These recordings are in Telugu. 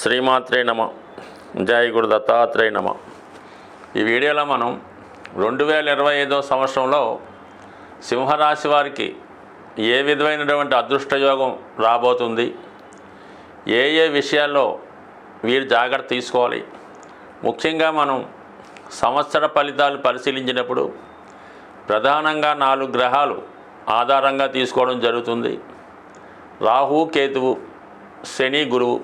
శ్రీమాత్రే నమ. జయ గురు దత్తాత్రేయ నమ. ఈ వీడియోలో మనం రెండు వేల ఇరవై ఐదో సంవత్సరంలో సింహరాశి వారికి ఏ విధమైనటువంటి అదృష్టయోగం రాబోతుంది? ఏ ఏ విషయాల్లో వీరు జాగ్రత్త తీసుకోవాలి? ముఖ్యంగా మనం సంవత్సర ఫలితాలు పరిశీలించినప్పుడు ప్రధానంగా నాలుగు గ్రహాలు ఆధారంగా తీసుకోవడం జరుగుతుంది. రాహు కేతువు శని గురువు.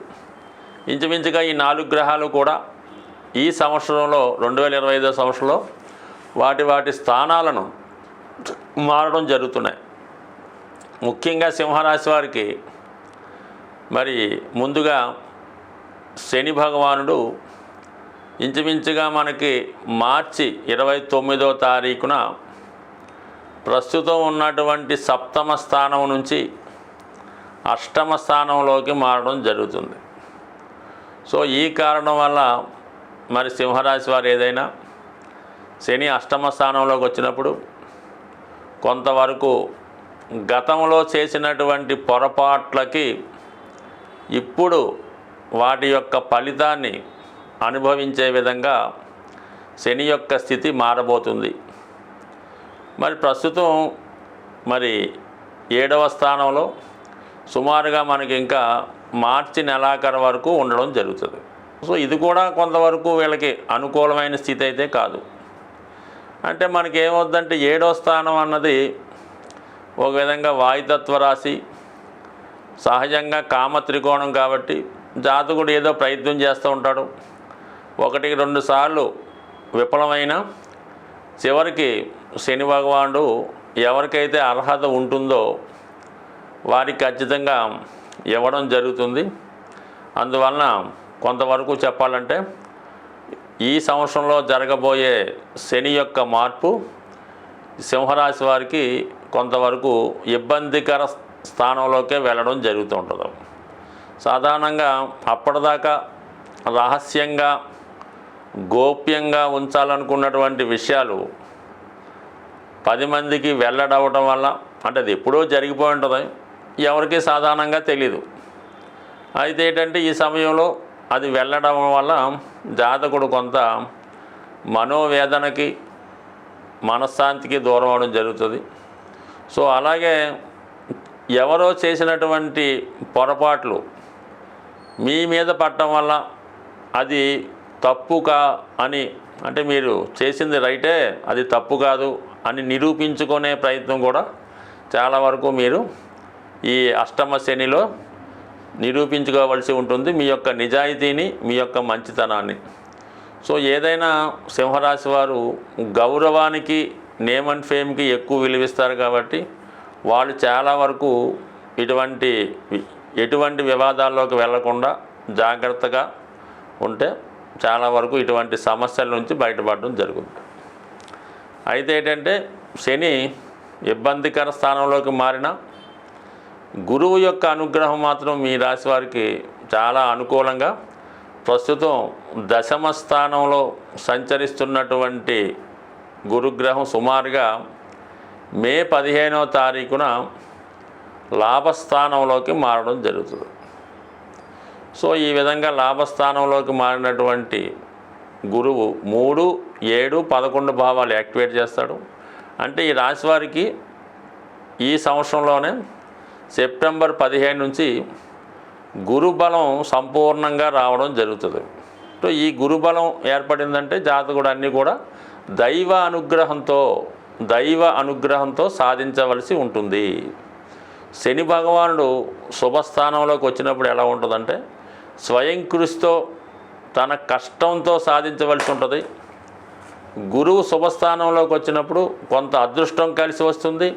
ఇంచుమించుగా ఈ నాలుగు గ్రహాలు కూడా ఈ సంవత్సరంలో రెండు వేల ఇరవై ఐదో సంవత్సరంలో వాటి వాటి స్థానాలను మారడం జరుగుతున్నాయి. ముఖ్యంగా సింహరాశి వారికి మరి ముందుగా శని భగవానుడు ఇంచుమించుగా మనకి మార్చి ఇరవై తొమ్మిదో తారీఖున ప్రస్తుతం ఉన్నటువంటి సప్తమ స్థానం నుంచి అష్టమ స్థానంలోకి మారడం జరుగుతుంది. సో ఈ కారణం వల్ల మరి సింహరాశి వారు ఏదైనా శని అష్టమ స్థానంలోకి వచ్చినప్పుడు కొంతవరకు గతంలో చేసినటువంటి పొరపాట్లకి ఇప్పుడు వాటి యొక్క ఫలితాన్ని అనుభవించే విధంగా శని యొక్క స్థితి మారబోతుంది. మరి ప్రస్తుతం మరి ఏడవ స్థానంలో సుమారుగా మనకి ఇంకా మార్చి నెలాఖరు వరకు ఉండడం జరుగుతుంది. సో ఇది కూడా కొంతవరకు వీళ్ళకి అనుకూలమైన స్థితి అయితే కాదు. అంటే మనకి ఏమవుద్దంటే ఏడో స్థానం అన్నది ఒక విధంగా వాయుతత్వ రాశి సహజంగా కామ త్రికోణం కాబట్టి జాతకుడు ఏదో ప్రయత్నం చేస్తూ ఉంటాడు. ఒకటి రెండు సార్లు విఫలమైన చివరికి శని భగవానుడు ఎవరికైతే అర్హత ఉంటుందో వారికి ఖచ్చితంగా ఇవ్వడం జరుగుతుంది. అందువలన కొంతవరకు చెప్పాలంటే ఈ సంవత్సరంలో జరగబోయే శని యొక్క మార్పు సింహరాశి వారికి కొంతవరకు ఇబ్బందికర స్థానంలోకే వెళ్ళడం జరుగుతూ ఉంటుంది. సాధారణంగా అప్పటిదాకా రహస్యంగా గోప్యంగా ఉంచాలనుకున్నటువంటి విషయాలు పది మందికి వెళ్ళడవటం వల్ల అంటే అది ఎప్పుడో జరిగిపోయి ఉంటుంది. ఎవరికి సాధారణంగా తెలీదు. అయితే ఏంటంటే ఈ సమయంలో అది వెళ్ళడం వల్ల జాతకుడు కొంత మనోవేదనకి మనశ్శాంతికి దూరం అవడం జరుగుతుంది. సో అలాగే ఎవరో చేసినటువంటి పొరపాట్లు మీ మీద పట్టడం వల్ల అది తప్పు కా అని అంటే మీరు చేసింది రైటే అది తప్పు కాదు అని నిరూపించుకునే ప్రయత్నం కూడా చాలా వరకు మీరు ఈ అష్టమ శనిలో నిరూపించుకోవలసి ఉంటుంది మీ యొక్క నిజాయితీని మీ యొక్క మంచితనాన్ని. సో ఏదైనా సింహరాశి వారు గౌరవానికి నేమ్ అండ్ ఫేమ్కి ఎక్కువ విలువిస్తారు కాబట్టి వాళ్ళు చాలా వరకు ఇటువంటి ఎటువంటి వివాదాల్లోకి వెళ్ళకుండా జాగ్రత్తగా ఉంటే చాలా వరకు ఇటువంటి సమస్యల నుంచి బయటపడడం జరుగుతుంది. అయితే ఏంటంటే శని ఇబ్బందికర స్థానంలోకి మారిన గురువు యొక్క అనుగ్రహం మాత్రం మీ రాశి వారికి చాలా అనుకూలంగా ప్రస్తుతం దశమ స్థానంలో సంచరిస్తున్నటువంటి గురుగ్రహం సుమారుగా మే పదిహేనవ తారీఖున లాభస్థానంలోకి మారడం జరుగుతుంది. సో ఈ విధంగా లాభస్థానంలోకి మారినటువంటి గురువు మూడు ఏడు పదకొండు భావాలు యాక్టివేట్ చేస్తాడు. అంటే ఈ రాశి వారికి ఈ సంవత్సరంలోనే సెప్టెంబర్ పదిహేను నుంచి గురుబలం సంపూర్ణంగా రావడం జరుగుతుంది. సో ఈ గురుబలం ఏర్పడిందంటే జాతకుడు అన్నీ కూడా దైవ అనుగ్రహంతో దైవ అనుగ్రహంతో సాధించవలసి ఉంటుంది. శని భగవానుడు శుభస్థానంలోకి వచ్చినప్పుడు ఎలా ఉంటుందంటే స్వయం కృషితో తన కష్టంతో సాధించవలసి ఉంటుంది. గురువు శుభస్థానంలోకి వచ్చినప్పుడు కొంత అదృష్టం కలిసి వస్తుంది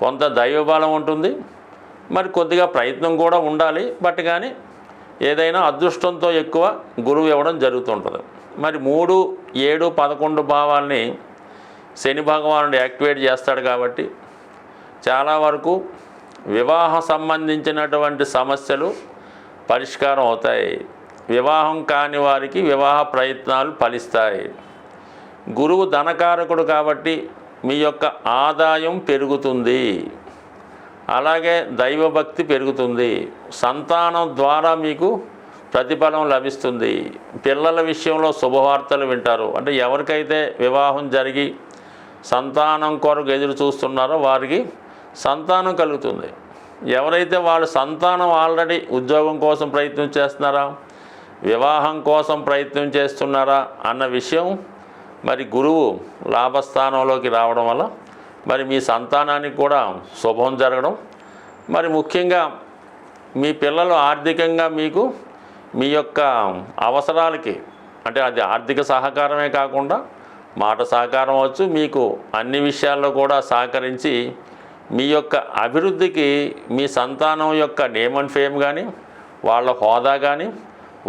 కొంత దైవబలం ఉంటుంది. మరి కొద్దిగా ప్రయత్నం కూడా ఉండాలి. బట్ కానీ ఏదైనా అదృష్టంతో ఎక్కువ గురువు ఇవ్వడం జరుగుతుంటుంది. మరి మూడు ఏడు పదకొండు భావాల్ని శని భగవానుడు యాక్టివేట్ చేస్తాడు కాబట్టి చాలా వరకు వివాహ సంబంధించినటువంటి సమస్యలు పరిష్కారం అవుతాయి. వివాహం కాని వారికి వివాహ ప్రయత్నాలు ఫలిస్తాయి. గురువు ధనకారకుడు కాబట్టి మీ యొక్క ఆదాయం పెరుగుతుంది. అలాగే దైవభక్తి పెరుగుతుంది. సంతానం ద్వారా మీకు ప్రతిఫలం లభిస్తుంది. పిల్లల విషయంలో శుభవార్తలు వింటారు. అంటే ఎవరికైతే వివాహం జరిగి సంతానం కొరకు ఎదురు చూస్తున్నారో వారికి సంతానం కలుగుతుంది. ఎవరైతే వాళ్ళు సంతానం ఆల్రెడీ ఉద్యోగం కోసం ప్రయత్నం చేస్తున్నారా వివాహం కోసం ప్రయత్నం చేస్తున్నారా అన్న విషయం మరి గురువు లాభస్థానంలోకి రావడం వల్ల మరి మీ సంతానానికి కూడా శుభం జరగడం. మరి ముఖ్యంగా మీ పిల్లలు ఆర్థికంగా మీకు మీ యొక్క అవసరాలకి అంటే అది ఆర్థిక సహకారమే కాకుండా మాట సహకారం అవచ్చు మీకు అన్ని విషయాల్లో కూడా సహకరించి మీ యొక్క అభివృద్ధికి మీ సంతానం యొక్క నేమ్ అండ్ ఫేమ్ కానీ వాళ్ళ హోదా కానీ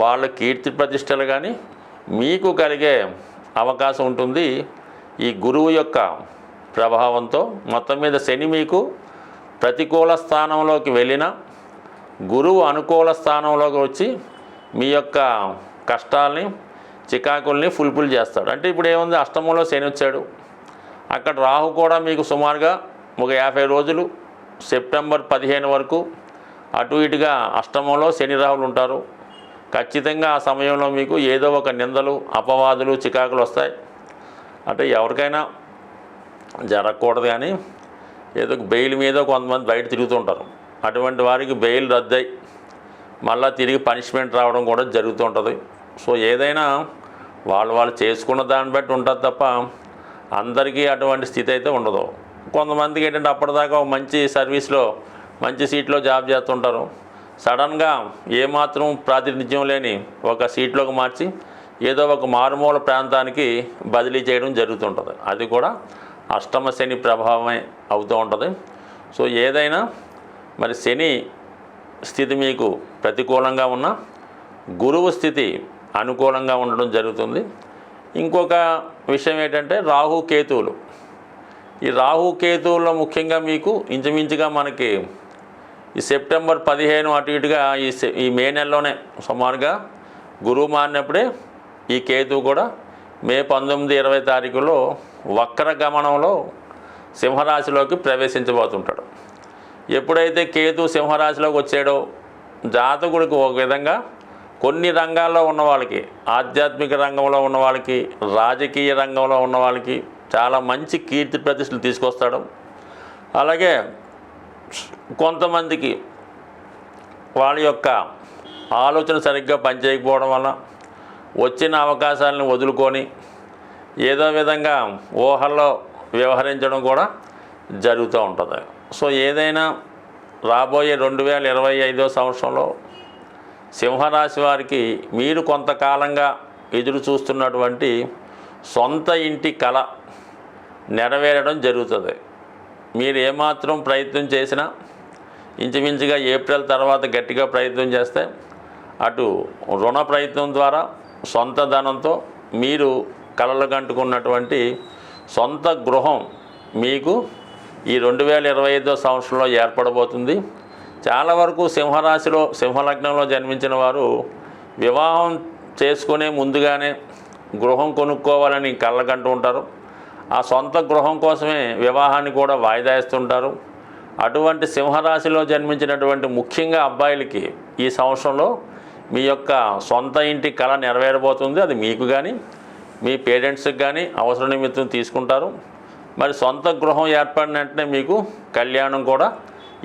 వాళ్ళ కీర్తి ప్రతిష్టలు కానీ మీకు కలిగే అవకాశం ఉంటుంది. ఈ గురువు యొక్క ప్రభావంతో మొత్తం మీద శని మీకు ప్రతికూల స్థానంలోకి వెళ్ళిన గురువు అనుకూల స్థానంలోకి వచ్చి మీ యొక్క కష్టాల్ని చికాకుల్ని ఫుల్ఫిల్ చేస్తాడు. అంటే ఇప్పుడు ఏముంది? అష్టమంలో శని వచ్చాడు. అక్కడ రాహు కూడా మీకు సుమారుగా ఒక యాభై రోజులు సెప్టెంబర్ పదిహేను వరకు అటు ఇటుగా అష్టమంలో శని రాహులు ఉంటారు. ఖచ్చితంగా ఆ సమయంలో మీకు ఏదో ఒక నిందలు అపవాదులు చికాకులు వస్తాయి. అంటే ఎవరికైనా జరగకూడదు కానీ ఏదో బెయిల్ మీద కొంతమంది బయట తిరుగుతుంటారు అటువంటి వారికి బెయిల్ రద్దయి మళ్ళీ తిరిగి పనిష్మెంట్ రావడం కూడా జరుగుతూ ఉంటుంది. సో ఏదైనా వాళ్ళు వాళ్ళు చేసుకున్న దాన్ని బట్టి ఉంటుంది తప్ప అందరికీ అటువంటి స్థితి అయితే ఉండదు. కొంతమందికి ఏంటంటే అప్పటిదాకా మంచి సర్వీస్లో మంచి సీట్లో జాబ్ చేస్తుంటారు. సడన్గా ఏమాత్రం ప్రాతినిధ్యం లేని ఒక సీట్లోకి మార్చి ఏదో ఒక మారుమూల ప్రాంతానికి బదిలీ చేయడం జరుగుతుంటుంది అది కూడా అష్టమ శని ప్రభావమే అవుతూ ఉంటుంది. సో ఏదైనా మరి శని స్థితి మీకు ప్రతికూలంగా ఉన్న గురువు స్థితి అనుకూలంగా ఉండడం జరుగుతుంది. ఇంకొక విషయం ఏంటంటే రాహు కేతువులు. ఈ రాహు కేతువుల్లో ముఖ్యంగా మీకు ఇంచుమించుగా మనకి ఈ సెప్టెంబర్ పదిహేను అటు ఇటుగా ఈ సె- ఈ మే నెలలోనే సుమారుగా గురువు మారినప్పుడే ఈ కేతువు కూడా మే పంతొమ్మిది ఇరవై తారీఖులో వక్ర గమనంలో సింహరాశిలోకి ప్రవేశించబోతుంటాడు. ఎప్పుడైతే కేతు సింహరాశిలోకి వచ్చాడో జాతకుడికి ఒక విధంగా కొన్ని రంగాల్లో ఉన్న వాళ్ళకి ఆధ్యాత్మిక రంగంలో ఉన్న వాళ్ళకి రాజకీయ రంగంలో ఉన్న వాళ్ళకి చాలా మంచి కీర్తి ప్రతిష్టలు తీసుకొస్తాడు. అలాగే కొంతమందికి వాళ్ళ యొక్క ఆలోచన సరిగ్గా పనిచేయకపోవడం వల్ల వచ్చిన అవకాశాలను వదులుకొని ఏదో విధంగా ఊహల్లో వ్యవహరించడం కూడా జరుగుతూ ఉంటుంది. సో ఏదైనా రాబోయే రెండు వేల ఇరవై ఐదో సంవత్సరంలో సింహరాశి వారికి మీరు కొంతకాలంగా ఎదురు చూస్తున్నటువంటి సొంత ఇంటి కళ నెరవేరడం జరుగుతుంది. మీరు ఏమాత్రం ప్రయత్నం చేసినా ఇంచుమించుగా ఏప్రిల్ తర్వాత గట్టిగా ప్రయత్నం చేస్తే అటు రుణ ప్రయత్నం ద్వారా సొంత ధనంతో మీరు కలలు కంటుకున్నటువంటి సొంత గృహం మీకు ఈ రెండు వేల ఇరవై ఐదో సంవత్సరంలో ఏర్పడబోతుంది. చాలా వరకు సింహరాశిలో సింహలగ్నంలో జన్మించిన వారు వివాహం చేసుకునే ముందుగానే గృహం కొనుక్కోవాలని కళ్ళకంటూ ఉంటారు. ఆ సొంత గృహం కోసమే వివాహాన్ని కూడా వాయిదా ఇస్తుంటారు అటువంటి సింహరాశిలో జన్మించినటువంటి ముఖ్యంగా అబ్బాయిలకి ఈ సంవత్సరంలో మీ యొక్క సొంత ఇంటి కళ నెరవేరబోతుంది. అది మీకు కానీ మీ పేరెంట్స్కి కానీ అవసర నిమిత్తం తీసుకుంటారు. మరి సొంత గృహం ఏర్పడిన వెంటనే మీకు కళ్యాణం కూడా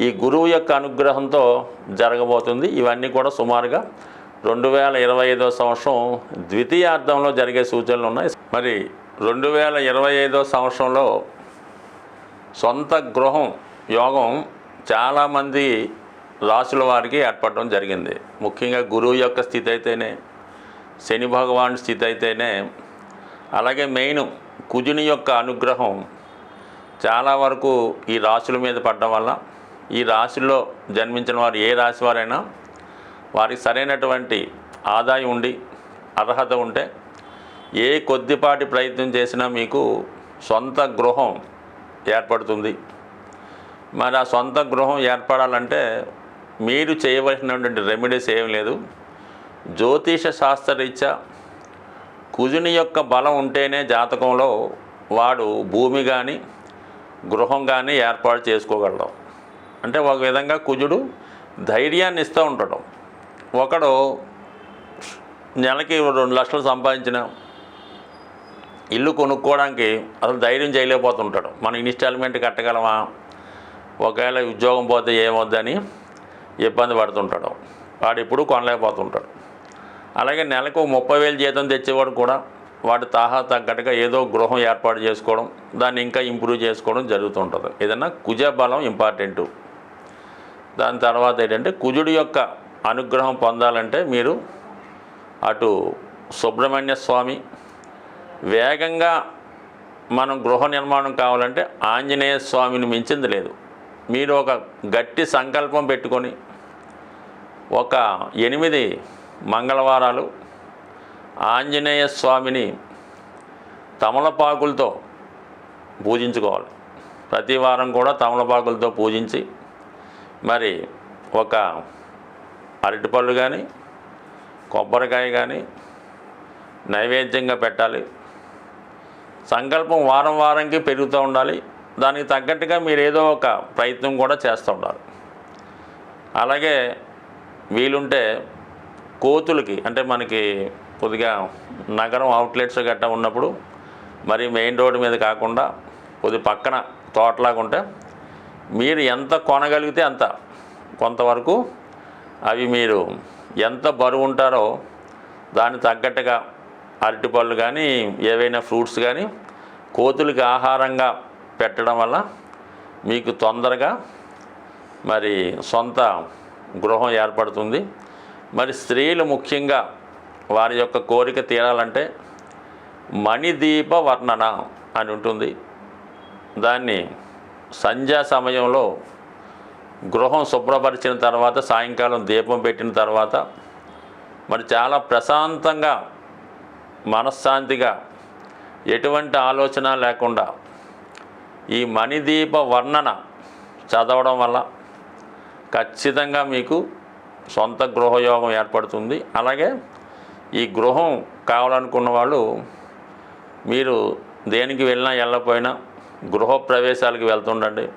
ఈ గురువు యొక్క అనుగ్రహంతో జరగబోతుంది. ఇవన్నీ కూడా సుమారుగా రెండు వేల ఇరవై ఐదో సంవత్సరం ద్వితీయార్థంలో జరిగే సూచనలు ఉన్నాయి. మరి రెండు వేల ఇరవై ఐదో సంవత్సరంలో సొంత గృహం యోగం చాలామంది రాసుల వారికి ఏర్పడడం జరిగింది. ముఖ్యంగా గురువు యొక్క స్థితి అయితేనే శని భగవాన్ స్థితి అయితేనే అలాగే మెయిన్ కుజుని యొక్క అనుగ్రహం చాలా వరకు ఈ రాశుల మీద పడడం వల్ల ఈ రాశుల్లో జన్మించిన వారు ఏ రాశి వారైనా వారికి సరైనటువంటి ఆదాయం ఉండి అర్హత ఉంటే ఏ కొద్దిపాటి ప్రయత్నం చేసినా మీకు సొంత గృహం ఏర్పడుతుంది. మరి ఆ సొంత గృహం ఏర్పడాలంటే మీరు చేయవలసినటువంటి రెమెడీస్ ఏం లేదు. జ్యోతిష శాస్త్రరీత్యా కుజుని యొక్క బలం ఉంటేనే జాతకంలో వాడు భూమి కానీ గృహం కానీ ఏర్పాటు చేసుకోగలడం. అంటే ఒక విధంగా కుజుడు ధైర్యాన్ని ఇస్తూ ఉండటం. ఒకడు నెలకి రెండు లక్షలు సంపాదించిన ఇల్లు కొనుక్కోవడానికి అసలు ధైర్యం చేయలేకపోతుంటాడు. మనం ఇన్స్టాల్మెంట్ కట్టగలమా? ఒకవేళ ఉద్యోగం పోతే ఏమొద్దని ఇబ్బంది పడుతుంటాడు. వాడు ఇప్పుడు కొనలేకపోతుంటాడు. అలాగే నెలకు ముప్పై వేలు జీతం తెచ్చేవాడు కూడా వాటి తాహా తగ్గట్టుగా ఏదో గృహం ఏర్పాటు చేసుకోవడం దాన్ని ఇంకా ఇంప్రూవ్ చేసుకోవడం జరుగుతుంటుంది. ఏదన్నా కుజ బలం ఇంపార్టెంటు. దాని తర్వాత ఏంటంటే కుజుడి యొక్క అనుగ్రహం పొందాలంటే మీరు అటు సుబ్రహ్మణ్య స్వామి వేగంగా మనం గృహ నిర్మాణం కావాలంటే ఆంజనేయ స్వామిని మించింది లేదు. మీరు ఒక గట్టి సంకల్పం పెట్టుకొని ఒక ఎనిమిది మంగళవారాలు. ఆంజనేయ స్వామిని తమలపాకులతో పూజించుకోవాలి. ప్రతి వారం కూడా తమలపాకులతో పూజించి మరి ఒక అరటిపళ్ళు కానీ కొబ్బరికాయ కానీ నైవేద్యంగా పెట్టాలి. సంకల్పం వారం వారంకి పెరుగుతూ ఉండాలి. దానికి తగ్గట్టుగా మీరు ఏదో ఒక ప్రయత్నం కూడా చేస్తూ ఉండాలి. అలాగే వీలుంటే కోతులకి అంటే మనకి కొద్దిగా నగరం అవుట్లెట్స్ గట్టా ఉన్నప్పుడు మరి మెయిన్ రోడ్డు మీద కాకుండా కొద్ది పక్కన తోటలాగా ఉంటే మీరు ఎంత కొనగలిగితే అంత. కొంతవరకు అవి మీరు ఎంత బరువు ఉంటారో దానికి తగ్గట్టుగా అరటిపళ్ళు కానీ ఏవైనా ఫ్రూట్స్ కానీ కోతులకి ఆహారంగా పెట్టడం వల్ల మీకు తొందరగా మరి సొంత గృహం ఏర్పడుతుంది. మరి స్త్రీలు ముఖ్యంగా వారి యొక్క కోరిక తీరాలంటే మణిదీప వర్ణన అని ఉంటుంది. దాన్ని సంధ్యా సమయంలో గృహం శుభ్రపరిచిన తర్వాత సాయంకాలం దీపం పెట్టిన తర్వాత మరి చాలా ప్రశాంతంగా మనశ్శాంతిగా ఎటువంటి ఆలోచన లేకుండా ఈ మణిదీప వర్ణన చదవడం వల్ల ఖచ్చితంగా మీకు సొంత గృహయోగం ఏర్పడుతుంది. అలాగే ఈ గృహం కావాలనుకున్న వాళ్ళు మీరు దేనికి వెళ్ళినా వెళ్ళపోయినా గృహ ప్రవేశాలకు వెళ్తుండండి.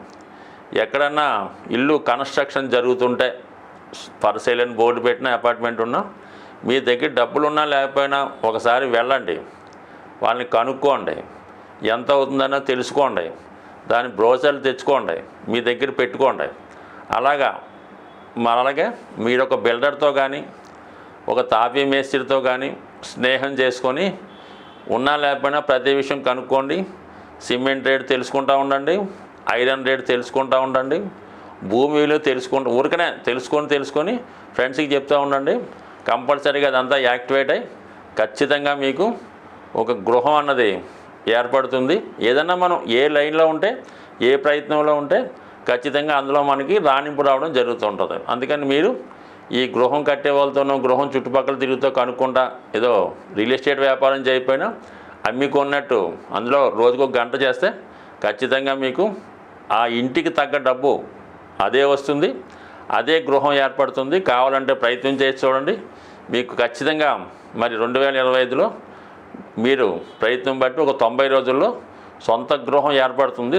ఎక్కడన్నా ఇల్లు కన్స్ట్రక్షన్ జరుగుతుంటే పరిశీలన బోర్డు పెట్టిన అపార్ట్మెంట్ ఉన్నా మీ దగ్గర డబ్బులు ఉన్నా లేకపోయినా ఒకసారి వెళ్ళండి. వాళ్ళని కనుక్కోండి. ఎంత అవుతుందన్నా తెలుసుకోండి. దాని బ్రోచర్లు తెచ్చుకోండి. మీ దగ్గర పెట్టుకోండి. అలాగా మరలగా మీరు ఒక బిల్డర్తో కానీ ఒక తాపీ మేస్త్రితో కానీ స్నేహం చేసుకొని ఉన్నా లేకపోయినా ప్రతి విషయం కనుక్కోండి. సిమెంట్ రేట్ తెలుసుకుంటూ ఉండండి. ఐరన్ రేట్ తెలుసుకుంటూ ఉండండి. భూమి విలువ తెలుసుకుంటూ ఊరికనే తెలుసుకొని తెలుసుకొని ఫ్రెండ్స్కి చెప్తూ ఉండండి. కంపల్సరీగా అదంతా యాక్టివేట్ అయ్యి ఖచ్చితంగా మీకు ఒక గృహం అన్నది ఏర్పడుతుంది. ఏదన్నా మనం ఏ లైన్లో ఉంటే ఏ ప్రయత్నంలో ఉంటే ఖచ్చితంగా అందులో మనకి రాణింపు రావడం జరుగుతుంటుంది. అందుకని మీరు ఈ గృహం కట్టే వాళ్ళతోనో గృహం చుట్టుపక్కల తిరుగుతూ కనుక్కుంటా ఏదో రియల్ ఎస్టేట్ వ్యాపారం చేయకపోయినా అమ్మికొన్నట్టు అందులో రోజుకు ఒక గంట చేస్తే ఖచ్చితంగా మీకు ఆ ఇంటికి తగ్గ డబ్బు అదే వస్తుంది. అదే గృహం ఏర్పడుతుంది. కావాలంటే ప్రయత్నం చేసి చూడండి. మీకు ఖచ్చితంగా మరి రెండు వేల ఇరవై ఐదులో మీరు ప్రయత్నం బట్టి ఒక తొంభై రోజుల్లో సొంత గృహం ఏర్పడుతుంది.